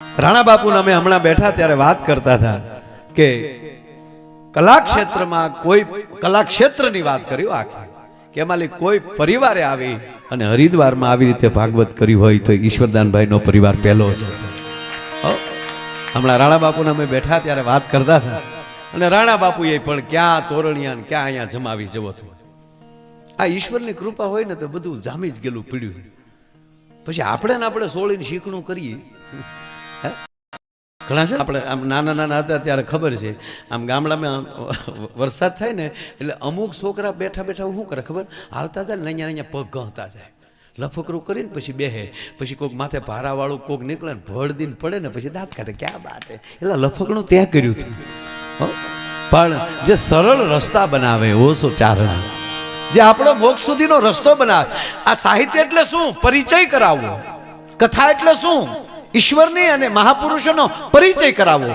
રાણા બાપુ અમે હમણાં બેઠા ત્યારે વાત કરતા હતા કે કલા ક્ષેત્રમાં કોઈ કલા ક્ષેત્રની વાત કરી આખી, કે એમાંથી કોઈ પરિવારે આવી અને હરિદ્વારમાં આવી રીતે ભાગવત કરી હોય તો ઈશ્વરદાનભાઈનો પરિવાર પહેલો છે હમણાં રાણા બાપુને અમે બેઠા ત્યારે વાત કરતા હતા અને રાણા બાપુએ પણ ક્યાં તોરણિયા ક્યાં અહીંયા જમાવી જવો હતો આ ઈશ્વરની કૃપા હોય ને તો બધું જામી જ ગયેલું પીડ્યું પછી આપણે ને આપણે સોળીને શીખણું કરીએ? ઘણા છે આપણે આમ નાના નાના હતા ત્યારે ખબર છે. આમ ગામડામાં વરસાદ થાય ને એટલે અમુક છોકરા બેઠા બેઠા શું કરે ખબર? હાલતા જાય ને અહીંયા અહીંયા પગ ગહતા જાય. લફકરું કરીને પછી બેહે. પછી કોઈક માથે ભારાવાળું કોક નીકળે ને ભળદીને પડે ને પછી દાંત કાઢે. ક્યાં બાત એટલે લફકણું ત્યાં કર્યું હતું. પણ જે સરળ રસ્તા બનાવે ઓછો ચારણા. જે આપણો મોક્ષ સુધીનો રસ્તો બનાવે. આ સાહિત્ય એટલે શું? પરિચય કરાવવો. કથા એટલે શું? ઈશ્વરની અને મહાપુરુષોનો પરિચય કરાવવો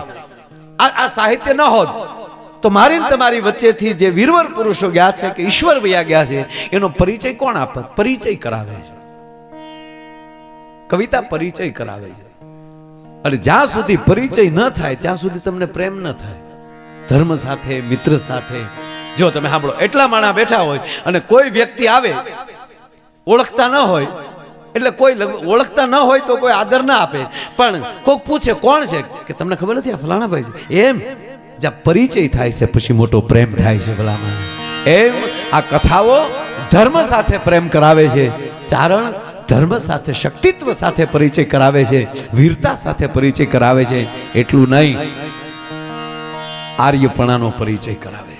આ સાહિત્ય ન હોત, તો મારી તમારી વચ્ચેથી જે વીરવર પુરુષો ગયા છે કે ઈશ્વર વયા ગયા છે, એનો પરિચય કોણ આપે? પરિચય કરાવે છે. કવિતા પરિચય કરાવે છે. અને જ્યાં સુધી પરિચય ન થાય, ત્યાં સુધી તમને પ્રેમ ન થાય. ધર્મ સાથે, મિત્ર સાથે. જો તમે સાંભળો, એટલા માણા બેઠા હોય અને કોઈ વ્યક્તિ આવે, ઓળખતા ન હોય એટલે કોઈ ઓળખતા ન હોય તો કોઈ આદર ના આપે. પણ કોઈક પૂછે, કોણ છે? કે તમને ખબર નથી આ ફલાણા ભાઈ છે. એમ જ્યાં પરિચય થાય છે, પછી મોટો પ્રેમ થાય છે ભલામાં એમ આ કથાઓ ધર્મ સાથે પ્રેમ કરાવે છે, ચારણ ધર્મ સાથે, શક્તિત્વ સાથે પરિચય કરાવે છે, વીરતા સાથે પરિચય કરાવે છે, એટલું નહીં. આર્યપણાનો પરિચય કરાવે.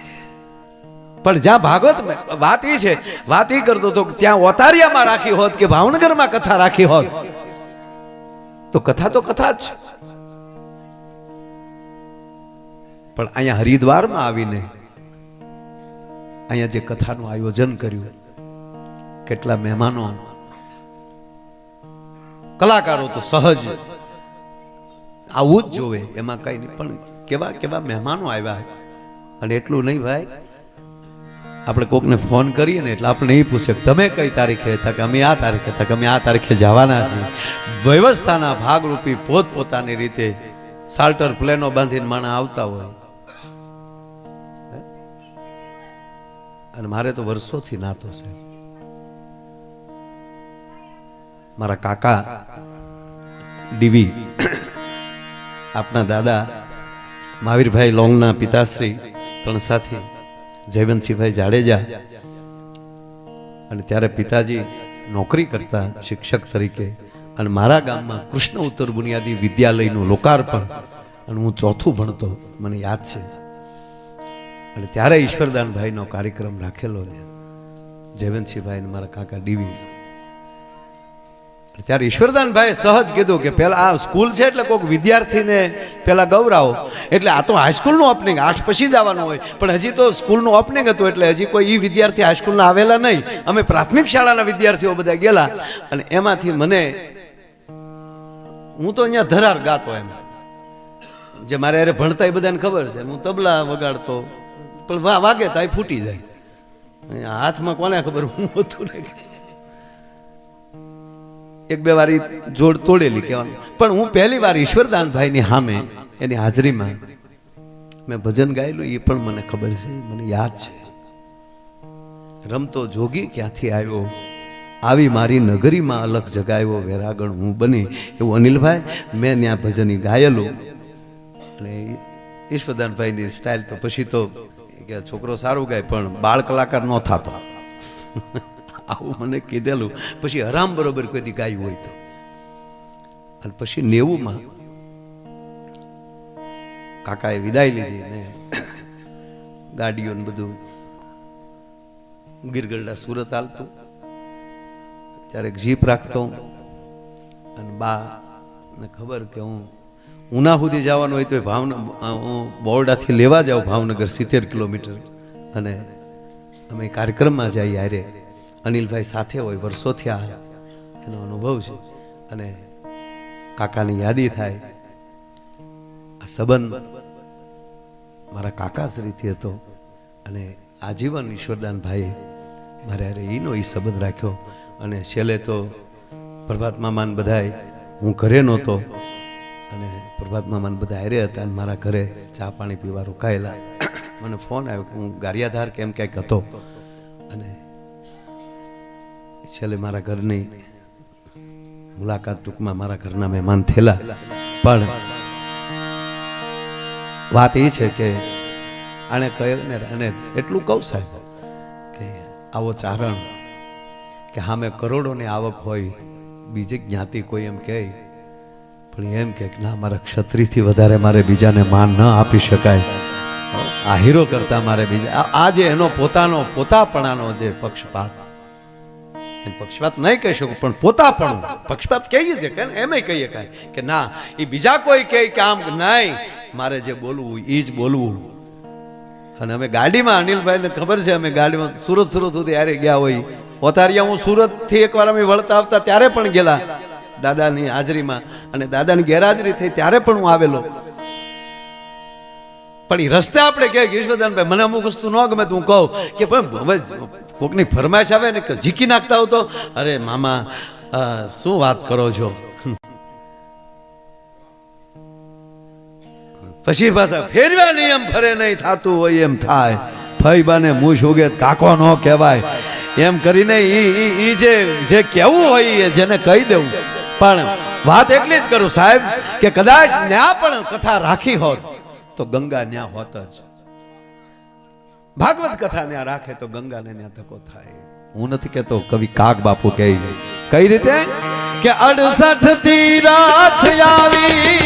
પણ જ્યાં ભાગવત વાત છે, વાત એ કરતો હતો ત્યાં ઓતારિયામાં રાખી હોત કે ભાવનગરમાં કથા રાખી હોત. તો કથા તો કથા જ છે. પણ અહીંયા હરિદ્વારમાં આવીને અહીંયા જે કથાનું આયોજન કર્યું, કેટલા મહેમાનો કલાકારો તો સહજ આવું જ જોવે, એમાં કઈ નહીં, પણ કેવા કેવા મહેમાનો આવ્યા. અને એટલું નહીં ભાઈ આપણે કોકને ફોન કરીએ ને એટલે આપણે એ પૂછે તમે કઈ તારીખે હતા? કે અમે આ તારીખે હતા? કે અમે આ તારીખે જવાના છીએ વ્યવસ્થાના ભાગરૂપી પોતપોતાની રીતે સાલ્ટર પ્લેનો બાંધીને માણા આવતા હોય. અને મારે તો વર્ષોથી નાતો છે. મારા કાકા ડીવી, આપના દાદા, મહાવીરભાઈ લોંગના પિતાશ્રી, ત્રણ સાથી જયવંતસિંહભાઈ જાડેજા અને ત્યારે પિતાજી નોકરી કરતા શિક્ષક તરીકે અને મારા ગામમાં કૃષ્ણ ઉત્તર બુનિયાદી વિદ્યાલયનું લોકાર્પણ અને હું ચોથું ભણતો, મને યાદ છે. અને ત્યારે ઈશ્વરદાનભાઈનો કાર્યક્રમ રાખેલો ને જયવંતસિંહભાઈ મારા કાકા ડીવી ત્યારે ઈશ્વરદાનભાઈએ સહજ કીધું કે પેલા આ સ્કૂલ છે એટલે કોઈક વિદ્યાર્થીને પેલા ગૌરાવો. એટલે આ તો હાઈસ્કૂલનું ઓપનિંગ આઠ પછી જ આવવાનું હોય. પણ હજી તો સ્કૂલનું ઓપનિંગ હતું એટલે હજી કોઈ એ વિદ્યાર્થી હાઈસ્કૂલના આવેલા નહીં. અમે પ્રાથમિક શાળાના વિદ્યાર્થીઓ બધા ગયેલા. અને એમાંથી મને હું તો અહીંયા ધરાર ગાતો એમ. જે મારે અરે ભણતા એ બધાને ખબર છે. હું તબલા વગાડતો. પણ વાગે તો ફૂટી જાય. હાથમાં કોને ખબર? હું હતું ને. એક બે વાર જોડ તોડેલી કહેવાનું. પણ હું પહેલી વાર ઈશ્વરદાનભાઈની સામે એની હાજરીમાં મેં ભજન ગાયેલું, એ પણ મને ખબર છે, મને યાદ છે. રમતો જોગી ક્યાંથી આવ્યો? આવી મારી નગરીમાં અલગ જગાવ્યો વેરાગણ હું બની. એવું અનિલભાઈ, મેં ત્યાં ભજન ગાયેલું. અને ઈશ્વરદાનભાઈની સ્ટાઇલ તો પછી તો કે છોકરો સારું ગાય, પણ બાળ કલાકાર નો થતો. આવું મને કીધેલું. પછી હરામ બરોબર કોઈ ગાયું હોય તો. અને પછી નેવુંમાં કાકાએ વિદાય લીધી ને ગાડીઓ ને બધું ગીરગઢડા સુરત હાલતું ત્યારે જીપ રાખતો અને બા ને ખબર કે હું ઉના સુધી જવાનું હોય તો ભાવનગર, હું બોરડાથી લેવા જાઉં ભાવનગર સિત્તેર કિલોમીટર. અને અમે કાર્યક્રમમાં જઈએ આરે અનિલભાઈ સાથે હોય, વર્ષોથી આ એનો અનુભવ છે અને કાકાની યાદી થાય. આ સંબંધ મારા કાકાશ્રીથી હતો અને આજીવન ઈશ્વરદાનભાઈએ મારે અરે એનો એ સંબંધ રાખ્યો અને છેલ્લે તો પ્રભાત મામાન બધાય હું ઘરે નહોતો અને પ્રભાત બધા હારે હતા અને મારા ઘરે ચા પાણી પીવા રોકાયેલા. મને ફોન આવ્યો કે હું ગારિયાધાર કેમ ક્યાંક હતો. અને છેલ્લે મારા ઘરની મુલાકાત ટૂંકમાં મારા ઘરના મહેમાન થયેલા. પણ વાત એ છે કે આણે કહ્યું ને, અને એટલું કહું સાહેબ કે આવો ચારણ કે સામે કરોડોની આવક હોય, બીજી જ્ઞાતિ કોઈ એમ કહે, પણ એમ કે ના, મારા ક્ષત્રિયથી વધારે મારે બીજાને માન ન આપી શકાય. આ હીરો કરતા મારે બીજા આ- જે એનો પોતાનો પોતાપણાનો જે પક્ષપાત પક્ષપાત નહીં કહી શકું, પણ પોતાપણું પક્ષપાત કહીએ છે કે એમ કહીએ કાંઈ. કે ના એ બીજા કોઈ કહે કે આમ નહીં, મારે જે બોલવું એ જ બોલવું. અને અમે ગાડીમાં અનિલભાઈને ખબર છે, અમે ગાડીમાં સુરત સુરત સુધી હારે ગયા હોય. ઓતારિયા હું સુરતથી એકવાર અમે વળતા આવતા ત્યારે પણ ગયેલા દાદાની હાજરીમાં. અને દાદાની ગેરહાજરી થઈ ત્યારે પણ હું આવેલો. પણ એ રસ્તે આપણે કહે ઈશ્વરદાનભાઈ મને અમુક વસ્તુ ન ગમે તો કહું કે પણ હવે કોકની ફરમાઈશ આવે ને ઝીકી નાખતા હો તો, અરે મામા શું વાત કરો છો? પછી પાછા ફેરવા નિયમ ફરે નહીં, થાતું હોય એમ થાય. ફઈબાને મૂછ ઉગે કાકો ન કહેવાય. એમ કરીને ઈ ઈ જે જે કહેવું હોય એ જેને કહી દેવું. પણ વાત એટલી જ કરું સાહેબ કે કદાચ ન્યા પણ કથા રાખી હોત, તો ગંગા ન્યા હોત જ. ભાગવત કથા ન્યા રાખે તો ગંગાને ત્યાં ધક્કો થાય. હું નથી કહેતો કવિ કાગ બાપુ કહે છે. કઈ રીતે? કે અડસઠથી રાત આવી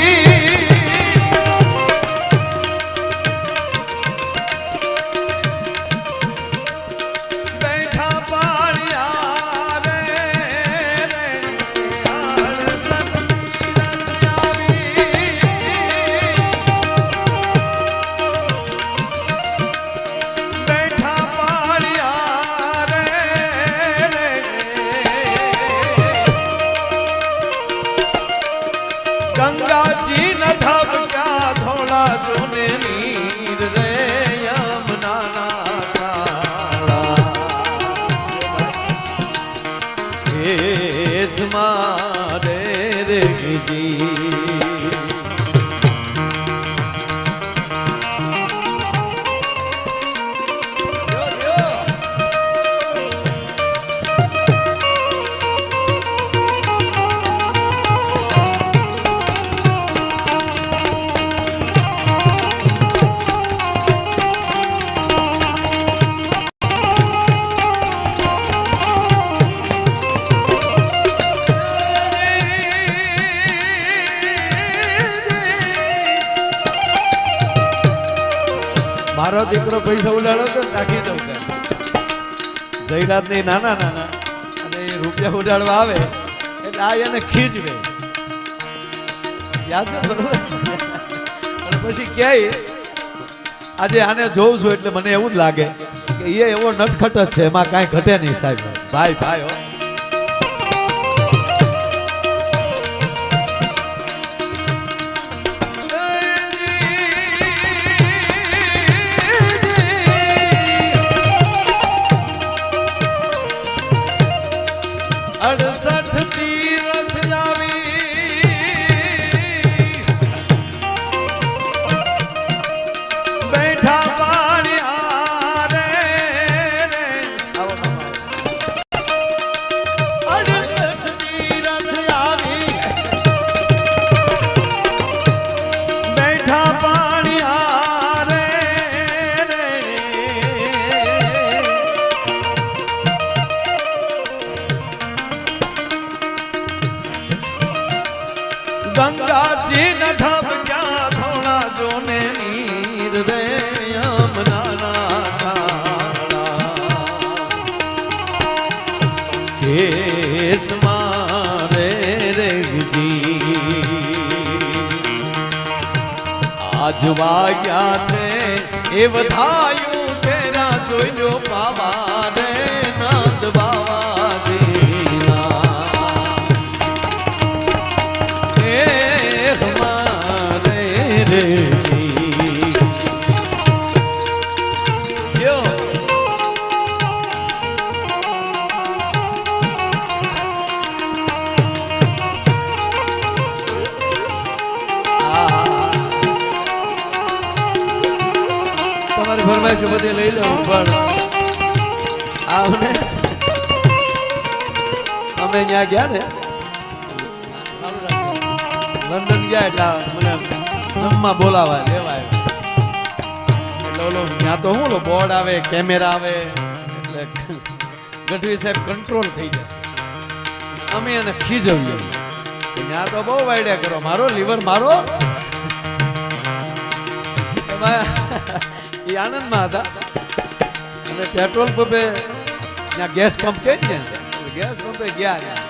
મારો દીકરો પૈસા ઉડાડો તો નાખી દઉં જયરાજ ને નાના નાના અને રૂપિયા ઉડાડવા આવે, એટલે આ એને ખીચવે યાદ છે બરોબર? પછી ક્યાંય આજે આને જોઉં છું એટલે મને એવું જ લાગે કે એ એવો નટખટ જ છે, એમાં કાંઈ ઘટે નહીં સાહેબ. ભાઈ ભાઈ હો. આજ વાગ્યા છે. એ વધાયું તેરા જોઈજો પાવા રે ફરમાઈશ બધી લઈ લઉં પણ. આવને. અમે ત્યાં ગયા ને? લંડન ગયા એટલે મને જમવા બોલાવા લેવાય. ત્યાં તો શું બોર્ડ આવે કેમેરા આવે એટલે ગઢવી સાહેબ કંટ્રોલ થઈ જાય. અમે એને ખીજવીએ. ત્યાં તો બહુ વાયડ્યા કરો મારો લીવર મારો. એ આનંદમાં હતા. અને પેટ્રોલ પંપે ત્યાં ગેસ પંપ કે ને, ગેસ પંપે ગયા ત્યાં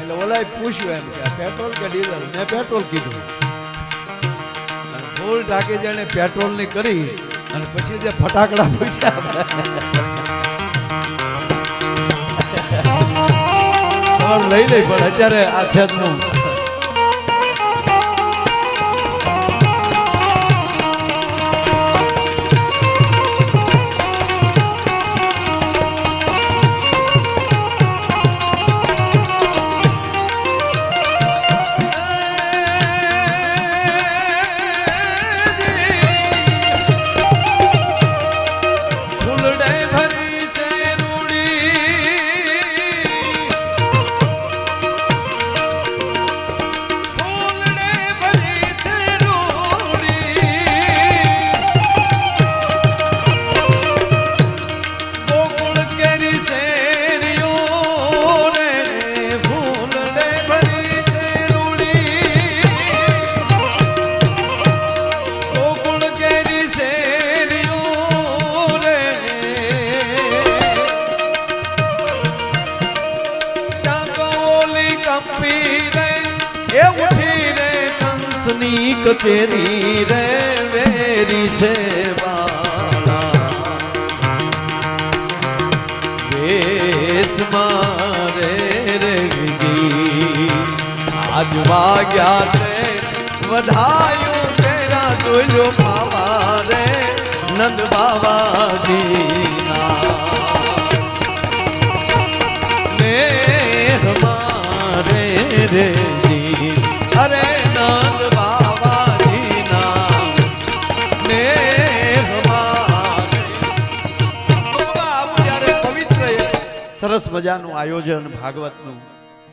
એટલે ઓલાએ પૂછ્યું એમ કે પેટ્રોલ કે ડીઝલ? મેં પેટ્રોલ કીધું. ફૂલ ટાંકી જેને પેટ્રોલની કરી અને પછી જે ફટાકડા પૂછ્યા લઈ લઈ પણ અત્યારે આ છે કંપી રે એ ઉઠી રે કંસની કચેરી રે, વેરી છે બાળા વેશ મારે રે જી આજ વાગ્યા છે, વધાયું તેરા જોજો પાવા રે નંદ બાવાજીના રે અરે નંદ બાવાજીના એક સરસ મજાનું આયોજન ભાગવતનું.